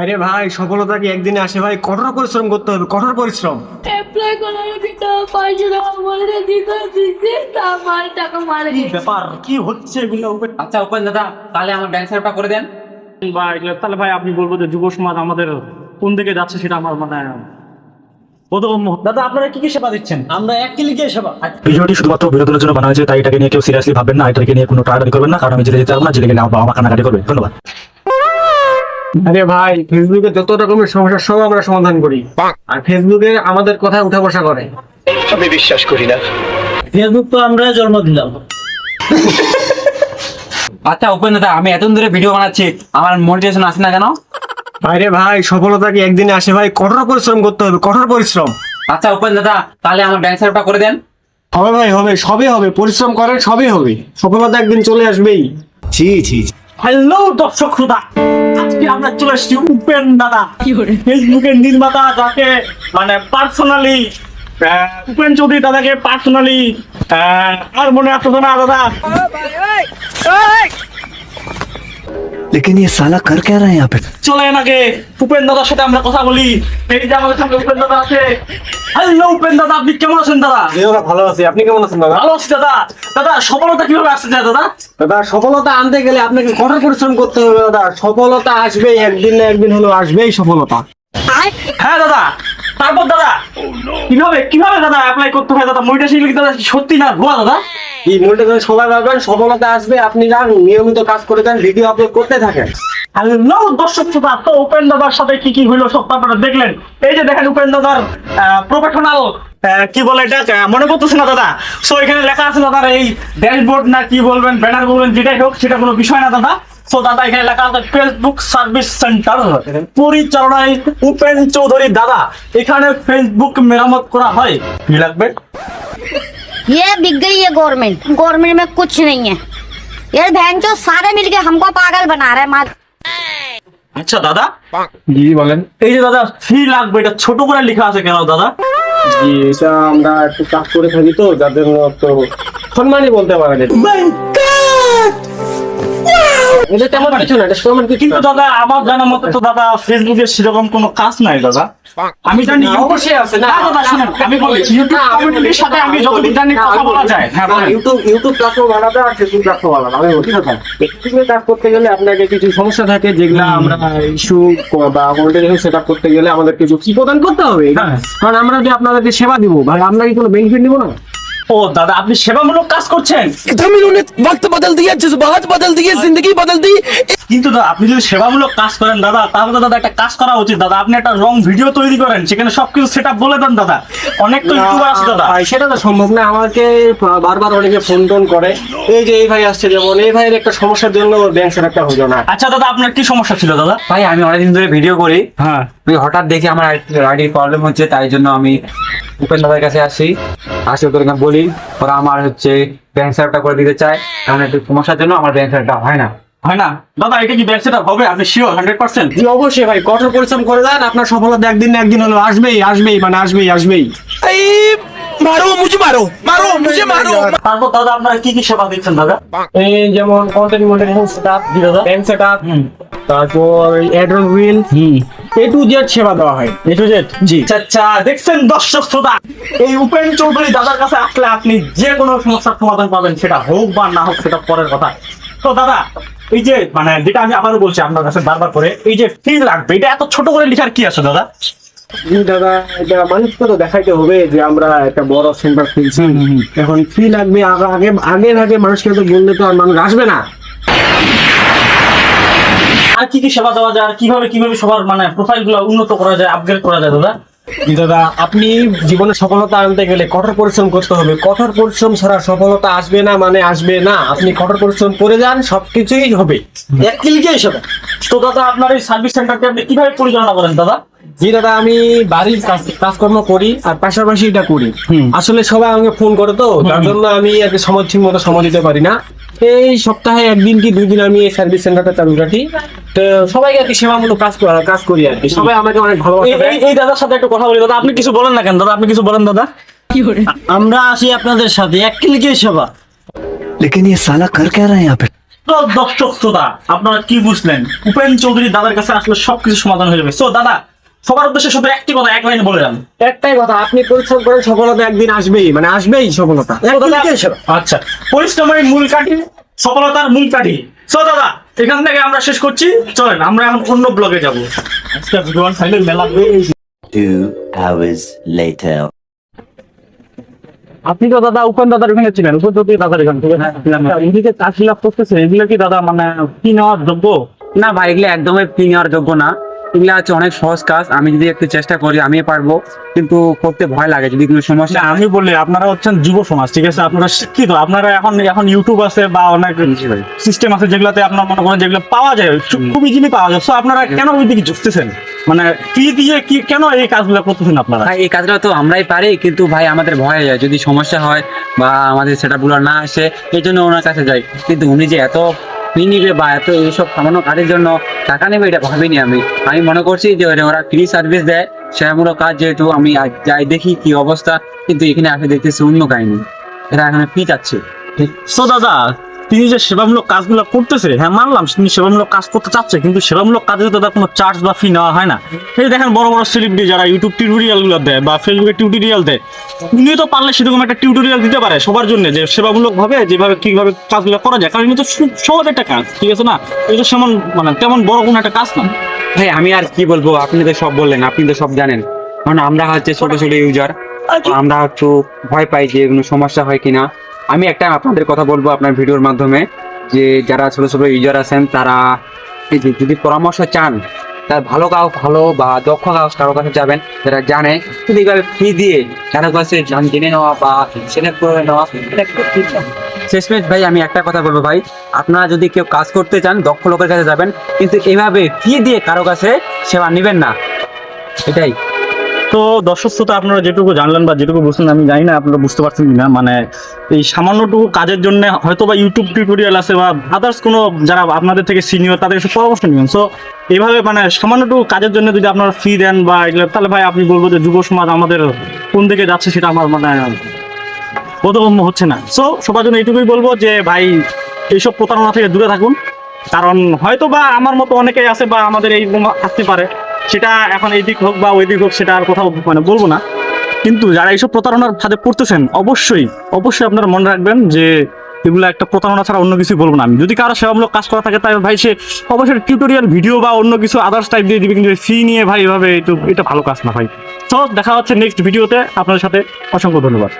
আরে ভাই সফলতা কি একদিনে আসে ভাই? কঠোর পরিশ্রম করতে হবে কঠোর পরিশ্রম। অ্যাপ্লাই করার দিতে পাঁচশো টাকা বলে দিতে দিতে আমার টাকা মারে। কি ব্যাপার? কি হচ্ছে এগুলো? আচ্ছা উপেন দাদা তাহলে আমার ব্যাংক সেটআপটা করে দেন। বা এগুলো তাহলে ভাই আপনি বলব যে যুব সমাজ আমাদের কোন দিকে যাচ্ছে সেটা আমার মানে দাদা আপনারা কি কি সেবা দিচ্ছেন? আমরা এক ক্লিকে সেবা। ভিডিওটি শুধুমাত্র বিনোদনের জন্য বানা হয়েছে তাই এটাকে নিয়ে কেউ সিরিয়াসলি ভাববেন না এটাকে নিয়ে কোনো টাড়াটাড়ি করবেন না কারণ আমি জেলে যেতে পারব না জেলে গেলে আমার বাবা মা কান্নাকাটি করবে। ধন্যবাদ। আরে ভাই ফেসবুকে যত রকমের সমস্যা সব আমরা সমাধান করি। আর ফেসবুকে আমাদের কথা উঠা বসা করে। ফেসবুক তো আমরা জন্ম দিলাম। আচ্ছা উপেন দাদা আমি এতদিন ধরে ভিডিও বানাচ্ছি আমার মোটিভেশন আসে না কেন? আরে ভাই সফলতা কি একদিনে আসে ভাই? কঠোর পরিশ্রম করতে হবে কঠোর পরিশ্রম। আচ্ছা উপেন দাদা তাহলে আমার সেটআপটা করে দেন। হবে ভাই হবে সবই হবে পরিশ্রম করেন সবই হবে। সফলতা একদিন চলে আসবেই। হ্যালো দর্শক শ্রোতা। আজকে আমরা চলে এসেছি উপেন দাদা। ফেসবুকের নির্মাতা যাকে মানে পার্সোনালি উপেন চৌধুরী দাদাকে পার্সোনালি আর মনে আসতো না দাদা। लेकिन ये साला कर क्या रहा है यहाँ पे চলে আগে উপেন দাদার সাথে আমরা কথা বলি এই যে আমাদের সামনে উপেন দাদা আছে হ্যালো উপেন দাদা আপনি কেমন আছেন দাদা ভালো আছি আপনি কেমন আছেন দাদা ভালো আছি দাদা দাদা সফলতা কিভাবে আসছে যায় দাদা দাদা সফলতা আনতে গেলে আপনাকে কঠোর পরিশ্রম করতে হবে দাদা সফলতা আসবেই একদিন না একদিন হলেও আসবেই সফলতা হ্যাঁ দাদা তারপর দাদা কীভাবে কীভাবে দাদা অ্যাপ্লাই করতে হয় দাদা? মইটা শিখলে দাদা সত্যি না ভুয়া দাদা? এই মনটা যখন সবাই ভাববেন সফলতা আসবে আপনি যান নিয়মিত কাজ করে দেন ভিডিও আপলোড করতে থাকেন। হ্যালো দর্শক শ্রোতা তো উপেন দাদার সাথে কি কি হইল সব আপনারা দেখলেন। এই যে দেখেন উপেন দাদার প্রফেশনাল কি বলে এটা? মনে করতেছে না দাদা? সো এখানে লেখা আছে দাদার এই ড্যাশবোর্ড না কি বলবেন ব্যানার বলবেন যেটাই হোক সেটা কোনো বিষয় না দাদা। সো দাদা এখানে লেখা আছে ফেসবুক সার্ভিস সেন্টার পরিচালনায় উপেন চৌধুরী দাদা এখানে ফেসবুক মেরামত করা হয় কি লাগবে ये बिक गई है गवर्नमेंट गवर्नमेंट में कुछ नहीं है ये बहन जो सारे मिलके हमको पागल बना रहे हैं माँ আচ্ছা দাদা জি বলেন এই যে দাদা ফি লাগবে এটা ছোট করে লেখা আছে কেন দাদা জি এটা আমরা একটু কাজ করে থাকি তো যার জন্য তো সম্মানই বলতে পারেন এটা। এটা তেমন কিছু না এটা তেমন কিছু কিন্তু দাদা আমার জানা মতে তো দাদা ফেসবুকে সেরকম কোনো কাজ নাই দাদা। আমি জানি অবশ্যই আছে না। না, দাদা শুনেন আমি বলি ইউটিউব না, আমি বলি- কমিউনিটির সাথে আমি যতটুকু জানি কথা বলা যায় হ্যাঁ ইউটিউব ইউটিউব প্ল্যাটফর্ম আলাদা আর ফেসবুক প্ল্যাটফর্ম আলাদা আমি বলছি কথা ফেসবুকে কাজ করতে গেলে আপনাকে কিছু সমস্যা থাকে যেগুলা আমরা ইস্যু বা হোল্ডার সেট আপ করতে গেলে আমাদের কিছু কি প্রদান করতে হবে? হ্যাঁ। কারণ আমরা যে আপনাদেরকে সেবা দিব ভাই আমরা কি কোনো বেনিফিট নিব না? ও দাদা আপনি সেবামূলক কাজ করছেন एकदम इन्होंने वक्त बदल दिया जज्बात बदल दिए जिंदगी बदल दी কিন্তু দাদা আপনি যদি সেবামূলক কাজ করেন দাদা তাহলে তো দাদা একটা কাজ করা উচিত দাদা আপনি একটা রং ভিডিও তৈরি করেন সেখানে সবকিছু সেট বলে দেন দাদা অনেক তো ইউটিউবার আছে দাদা ভাই, সেটা তো সম্ভব না আমাকে বারবার অনেকে ফোন টোন করে এই যে এই ভাই আসছে যেমন এই ভাইয়ের একটা সমস্যার জন্য ওর ব্যাংক সেট একটা হলো না আচ্ছা দাদা আপনার কি সমস্যা ছিল দাদা ভাই আমি অনেকদিন ধরে ভিডিও করি হ্যাঁ আমি হঠাৎ দেখি আমার আইডির প্রবলেম হচ্ছে তাই জন্য আমি ভূপেন দাদার কাছে আসি। আসি ওদের বলি ওরা আমার হচ্ছে ব্যাংক করে দিতে চায়। কারণ একটু সমস্যার জন্য আমার ব্যাংক হয় না। কঠোর পরিশ্রম আপনার সফলতা একদিন একদিন হলো আসবেই আসবেই মানে আসবেই আসবেই। মারো মারো মারো মারো। তারপর দাদা আপনারা কি কি সেবা দিচ্ছেন দাদা? যেমন তারপর অ্যাড্রোল হুইল হুম। এ টু জেড সেবা দেওয়া হয়। এ টু জেড জি। আচ্ছা দেখছেন দর্শক শ্রোতা? এই উপেন চৌধুরী দাদার কাছে আসলে আপনি যে কোনো সমস্যার সমাধান পাবেন সেটা হোক বা না হোক সেটা পরের কথা। তো দাদা এই যে মানে যেটা আমি আবারও বলছি আপনার কাছে বারবার করে এই যে ফি লাগবে এটা এত ছোট করে লেখার কি আছে দাদা? দাদা এটা মানুষকে তো দেখাইতে হবে যে আমরা একটা বড় সেন্টার খুলছি। এখন ফি লাগবে আগে আগে আগে আগে মানুষকে তো বললে তো আর মানুষ আসবে না। আর কি কি সেবা দেওয়া যায় আর কীভাবে কীভাবে সবার মানে প্রোফাইলগুলো উন্নত করা যায় আপগ্রেড করা যায় দাদা? দাদা আপনি জীবনে সফলতা আনতে গেলে কঠোর পরিশ্রম করতে হবে। কঠোর পরিশ্রম ছাড়া সফলতা আসবে না মানে আসবে না। আপনি কঠোর পরিশ্রম করে যান সবকিছুই হবে। এক ক্লিকেই হবে তো দাদা আপনার এই সার্ভিস সেন্টারকে আপনি কীভাবে পরিচালনা করেন দাদা? জি দাদা আমি বাড়ির কাজ কাজকর্ম করি আর পাশাপাশি এটা করি হুম। আসলে সবাই আমাকে ফোন করে তো তার জন্য আমি আর কি সময় ঠিক মতো সময় দিতে পারি না এই সপ্তাহে একদিন কি দুই দিন আমি এই সার্ভিস সেন্টারটা চালু রাখি তো সবাইকে আর কি সেবামূলক কাজ করা- কাজ করি আর কি সবাই আমাকে অনেক ভালোবাসা এই- দেয়। এই- এই দাদার সাথে একটু কথা বলি দাদা আপনি কিছু বলেন না কেন দাদা আপনি কিছু বলেন দাদা আমরা আসি আপনাদের সাথে এক ক্লিকে সেবা लेकिन ये साला कर क्या रहा है यहाँ पे তো দর্শক শ্রোতা আপনারা কি বুঝলেন উপেন চৌধুরী দাদার কাছে আসলে সবকিছু সমাধান হয়ে যাবে সো দাদা সবার উদ্দেশ্যে শুধু একটি কথা এক লাইনে বলে যান একটাই কথা আপনি পরিশ্রম করেন সফলতা একদিন আসবেই মানে আসবেই সফলতা। তো দাদা, আচ্ছা পরিশ্রমের মূল কাঠি সফলতার মূল কাঠি। সো দাদা এখান থেকে আমরা শেষ করছি। চলেন আমরা এখন অন্য ব্লগে যাব। আজকে ভিডিও ফাইনাল মেলা। Two hours later. আপনি তো দাদা উপেন দাদার ওখানে ছিলেন উপেন চৌধুরী দাদার এখানে এদিকে চাকরি লাভ করতেছে এগুলো কি দাদা মানে কি নেওয়ার যোগ্য? না ভাই এগুলো একদমই ফি নেওয়ার যোগ্য না। এগুলো হচ্ছে অনেক সহজ কাজ আমি যদি একটু চেষ্টা করি আমি পারব কিন্তু করতে ভয় লাগে যদি কোনো সমস্যা আমি বলি আপনারা হচ্ছেন যুব সমাজ ঠিক আছে? আপনারা শিক্ষিত আপনারা এখন এখন ইউটিউব আছে বা অনেক সিস্টেম আছে যেগুলোতে আপনার মনে করেন যেগুলো পাওয়া যায় খুব ইজিলি পাওয়া যায়। তো আপনারা কেন ওই দিকে ঝুঁকতেছেন? মানে কি দিয়ে কি কেন এই কাজগুলো করতেছেন আপনারা? ভাই এই কাজটা তো আমরাই পারি কিন্তু ভাই আমাদের ভয় যায় যদি সমস্যা হয় বা আমাদের সেটা গুলো না আসে এই জন্য ওনার কাছে যাই। কিন্তু উনি যে এত ফি নিবে বা এত এইসব সামান্য কাজের জন্য টাকা নেবে এটা ভাবিনি আমি। আমি মনে করছি যে ওরা- ফ্রি সার্ভিস দেয় সেবামূলক কাজ যেহেতু আমি যাই দেখি কি অবস্থা, কিন্তু এখানে আসে দেখতেছি অন্য কাহিনী। এরা এখানে ফি চাচ্ছে। সো দাদা তিনি যে সেবামূলক কাজগুলো করতেছে হ্যাঁ মানলাম তিনি সেবামূলক কাজ করতে চাচ্ছে, কিন্তু সেবামূলক কাজে তো কোনো চার্জ বা ফি নেওয়া হয় না। এই দেখেন বড় বড় সেলিব্রিটি যারা ইউটিউব টিউটোরিয়ালগুলো দেয় বা ফেসবুকে টিউটোরিয়াল দেয়, উনি তো পারলে সেরকম একটা টিউটোরিয়াল দিতে পারে সবার জন্য, যে সেবামূলক ভাবে যেভাবে, কীভাবে কাজগুলো করা যায়, কারণ এটা তো সহজ একটা কাজ, ঠিক আছে না? এটা সেমন মানে তেমন বড় কোনো একটা কাজ না। ভাই, আমি আর কি বলব, আপনি তো সব বললেন, আপনি তো সব জানেন। কারণ আমরা হচ্ছে ছোট ছোট ইউজার আমরা একটু ভয় পাই যে কোনো সমস্যা হয় কিনা। আমি একটা আপনাদের কথা বলব আপনার ভিডিওর মাধ্যমে যে যারা ছোট ছোট ইউজার আছেন তারা যদি পরামর্শ চান তার ভালো কাউ ভালো বা দক্ষ কাউ কারও কাছে যাবেন যারা জানে কিন্তু এইভাবে ফি দিয়ে কারও কাছে জান জেনে নেওয়া বা সিলেক্ট করে নেওয়া। শেষমেশ ভাই আমি একটা কথা বলব ভাই আপনারা যদি কেউ কাজ করতে চান দক্ষ লোকের কাছে যাবেন কিন্তু এভাবে ফি দিয়ে কারও কাছে সেবা নেবেন না। এটাই। তো দর্শক আপনারা যেটুকু জানলেন বা যেটুকু বুঝলেন, আমি জানি না আপনারা বুঝতে পারছেন কিনা। মানে এই সামান্যটুকু কাজের জন্য হয়তো বা ইউটিউব টিউটোরিয়াল আছে বা আদার্স কোনো যারা আপনাদের থেকে সিনিয়র তাদের কাছে পরামর্শ নেবেন। সো এইভাবে মানে সামান্যটুকু কাজের জন্য যদি আপনারা ফি দেন বা এগুলো, তাহলে ভাই আপনি বলব যে যুব সমাজ আমাদের কোন দিকে যাচ্ছে সেটা আমার মানে বোধগম্য হচ্ছে না। সো সবার জন্য এইটুকুই বলব যে ভাই, এইসব প্রতারণা থেকে দূরে থাকুন। কারণ হয়তো বা আমার মতো অনেকেই আছে বা আমাদের এই আসতে পারে। সেটা এখন এই দিক হোক বা ওই দিক হোক, সেটা আর কোথাও মানে বলব না। কিন্তু যারা এইসব প্রতারণার ফাঁদে পড়তেছেন, অবশ্যই অবশ্যই আপনারা মনে রাখবেন যে এগুলো একটা প্রতারণা ছাড়া অন্য কিছু বলব না আমি। যদি কারও সেবামূলক কাজ করা থাকে তাই ভাই সে অবশ্যই টিউটোরিয়াল ভিডিও বা অন্য কিছু আদার্স টাইপ দিয়ে দিবে, কিন্তু ফি নিয়ে ভাই এভাবে এটা ভালো কাজ না ভাই। তো দেখা হচ্ছে নেক্সট ভিডিওতে আপনাদের সাথে অসংখ্য ধন্যবাদ।